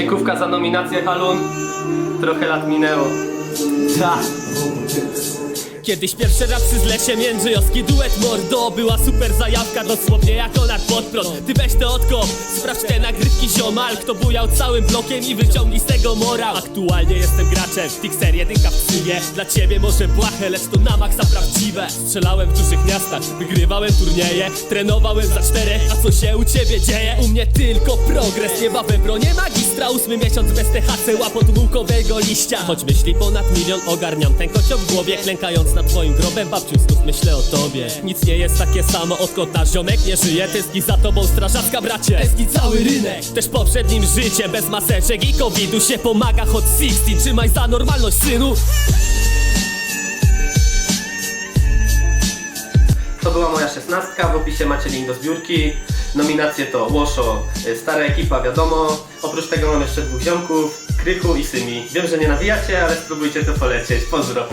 Dziękówka za nominację Halun. Trochę lat minęło. Tak. Kiedyś pierwszy raz przy zlesie międzyjowski duet mordo Była super zajawka, dosłownie jak onar pod prąd Ty weź to odkop, sprawdź te nagrywki ziomal Kto bujał całym blokiem i wyciągnij z tego morał. Aktualnie jestem graczem, Fixer jedynka w psyje Dla ciebie może błahe, lecz to na maksa prawdziwe. Strzelałem w dużych miastach, wygrywałem turnieje. Trenowałem za cztery, a co się u ciebie dzieje? U mnie tylko progres, niebawem bronię magistra. Ósmy miesiąc bez THC, łapot bułkowego liścia. Choć myśli ponad milion, ogarniam ten kocioł w głowie Klękając nad twoim grobem, babciu, znów myślę o tobie. Nic nie jest takie samo, odkąd nasz ziomek nie żyje. Tęskni za tobą strażacka, bracie. Tęskni cały rynek Też poprzednim życiem, bez maseczek i covidu się pomaga Hot 16, trzymaj za normalność, synu To była moja szesnastka, w opisie macie link do zbiórki. Nominacje to Łoszo, y, stara ekipa wiadomo. Oprócz tego mam jeszcze dwóch ziomków, Krychu i Symi. Wiem, że nie nawijacie, ale spróbujcie to polecieć. Pozdro.